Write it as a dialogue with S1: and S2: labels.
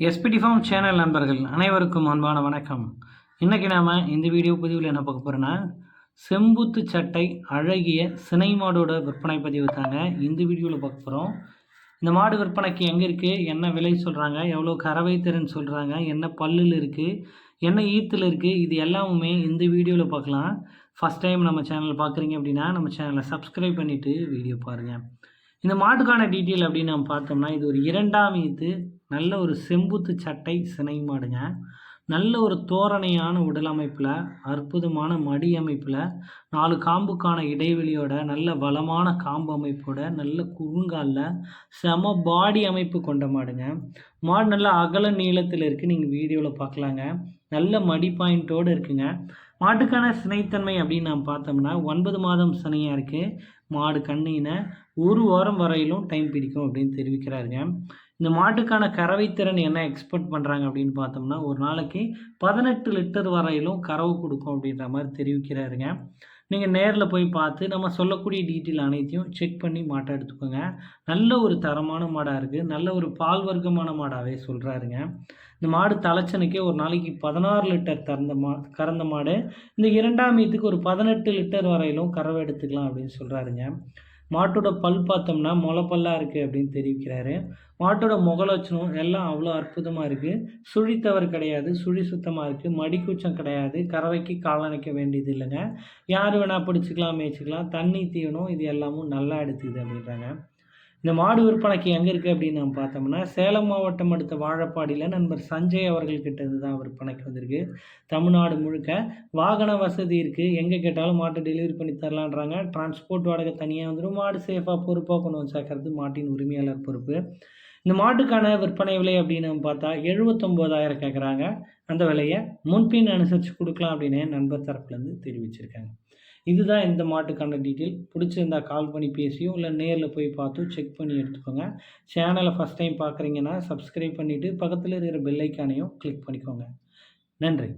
S1: SPD form channel நண்பர்கள் அனைவருக்கும் அன்பான வணக்கம். இன்றைக்கி நாம் இந்த வீடியோ பதிவில் என்ன பார்க்க போகிறோன்னா செம்புத்து சட்டை அழகிய சினை மாடோட விற்பனை பதிவு தாங்க இந்த வீடியோவில் பார்க்க போகிறோம் இந்த மாடு விற்பனைக்கு எங்கே இருக்குது என்ன விலை சொல்கிறாங்க எவ்வளோ கறவை திறன் சொல்கிறாங்க என்ன பல்லில் இருக்குது என்ன ஈத்தில் இருக்குது இது எல்லாமே இந்த வீடியோவில் பார்க்கலாம். ஃபஸ்ட் டைம் நம்ம சேனல் பார்க்குறீங்க அப்படின்னா நம்ம சேனலை சப்ஸ்கிரைப் பண்ணிவிட்டு வீடியோ பாருங்கள் இந்த மாட்டுக்கான டீட்டெயில் அப்படின்னு நம்ம பார்த்தோம்னா இது ஒரு இரண்டாம் ஈத்து நல்ல ஒரு செம்புத்து சட்டை சினை மாடுங்க. நல்ல ஒரு தோரணையான உடல் அமைப்பில் அற்புதமான மடி அமைப்பில் நாலு காம்புக்கான இடைவெளியோட நல்ல வளமான காம்பு அமைப்போட நல்ல குறுங்காலில் செம பாடி அமைப்பு கொண்ட மாடுங்க. மாடு நல்ல அகல நீளத்தில் இருக்குது நீங்கள் வீடியோவில் பார்க்கலாங்க. நல்ல மடி பாயிண்ட்டோடு இருக்குங்க. மாட்டுக்கான சினைத்தன்மை அப்படின்னு நாம் பார்த்தோம்னா ஒன்பது மாதம் சினையாக இருக்குது மாடு கண்ணின ஒரு வாரம் வரையிலும் டைம் பிடிக்கும் அப்படின்னு தெரிவிக்கிறாருங்க. இந்த மாட்டுக்கான கறவைத்திறன் என்ன எக்ஸ்பெக்ட் பண்ணுறாங்க அப்படின்னு பார்த்தோம்னா ஒரு நாளைக்கு பதினெட்டு லிட்டர் வரையிலும் கறவை கொடுக்கும் அப்படின்ற மாதிரி தெரிவிக்கிறாருங்க. நீங்கள் நேரில் போய் பார்த்து நம்ம சொல்லக்கூடிய டீட்டெயில் அனைத்தையும் செக் பண்ணி மாட்டை எடுத்துக்கோங்க. நல்ல ஒரு தரமான மாடாக இருக்குது நல்ல ஒரு பால் வர்க்கமான மாடாகவே சொல்கிறாருங்க இந்த மாடு தலைச்சனுக்கே ஒரு நாளைக்கு பதினாறு லிட்டர் திறந்த மா கறந்த மாடு. இந்த இரண்டாம் ஈத்துக்கு ஒரு பதினெட்டு லிட்டர் வரையிலும் கறவை எடுத்துக்கலாம் அப்படின்னு சொல்கிறாருங்க மாட்டோட பல் பார்த்தோம்னா முளைப்பல்லாக இருக்குது அப்படின்னு தெரிவிக்கிறாரு. மாட்டோட முகலட்சணம் எல்லாம் அவ்வளோ அற்புதமாக இருக்குது சுழித்தவர் கிடையாது. சுழி சுத்தமாக இருக்குது மடிக்கூச்சம் கிடையாது. கறவைக்கு காலணைக்க வேண்டியது இல்லைங்க. யார் வேணால் பிடிச்சிக்கலாம் மேய்ச்சிக்கலாம். தண்ணி தீவனம் இது எல்லாமும் நல்லா எடுத்துக்குது அப்படின்றாங்க. இந்த மாடு விற்பனைக்கு எங்கே இருக்குது அப்படின்னு நம்ம பார்த்தோம்னா சேலம் மாவட்டம் அடுத்த வாழப்பாடியில் நண்பர் சஞ்சய் அவர்கள்கிட்ட இருந்து தான் விற்பனைக்கு வந்திருக்கு. தமிழ்நாடு முழுக்க வாகன வசதி இருக்குது எங்கே கேட்டாலும் மாட்டை டெலிவரி பண்ணி தரலான்றாங்க. டிரான்ஸ்போர்ட் வாடகை தனியாக வந்துடும் மாடு சேஃபாக பொறுப்பாக கொண்டு வந்து சேர்க்கறது மாட்டின் உரிமையாளர் பொறுப்பு. இந்த மாட்டுக்கான விற்பனை விலை அப்படின்னு நம்ம பார்த்தா எழுபத்தொம்போதாயிரம் கேட்குறாங்க அந்த விலையை முன்பின் அனுசரித்து கொடுக்கலாம் அப்படின்னு நண்பர் தரப்புலேருந்து தெரிவிச்சிருக்காங்க. இதுதான் இந்த மாட்டுக்கான டீட்டெயில் பிடிச்சிருந்தா கால் பண்ணி பேசியோ இல்லை நேரில் போய் பார்த்தும் செக் பண்ணி எடுத்துக்கோங்க. சேனலை ஃபஸ்ட் டைம் பார்க்குறீங்கன்னா சப்ஸ்கிரைப் பண்ணிவிட்டு பக்கத்தில் இருக்கிற பெல்லைக்கானையும் கிளிக் பண்ணிக்கோங்க. நன்றி.